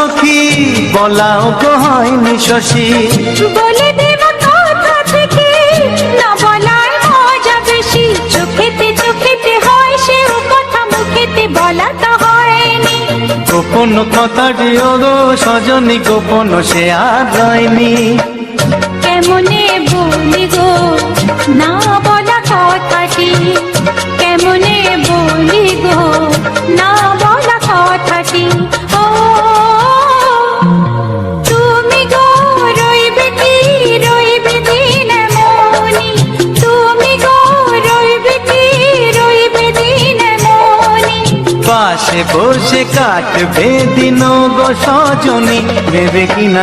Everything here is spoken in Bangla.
পাখি বলাও গো হয়নি শশী। বলে দেব কথা থেকে না বলার মজা বেশি। চোখেতে চোখেতে হয় সেও কথা মুখেতে বলা তো হয়নি। গোপন কথাটি ওগো সজনী গোপন সে আর রয়নি। কেমনে বলি গো পাশে বসে কাটবে দিন গো সজনী ভেবে কিনা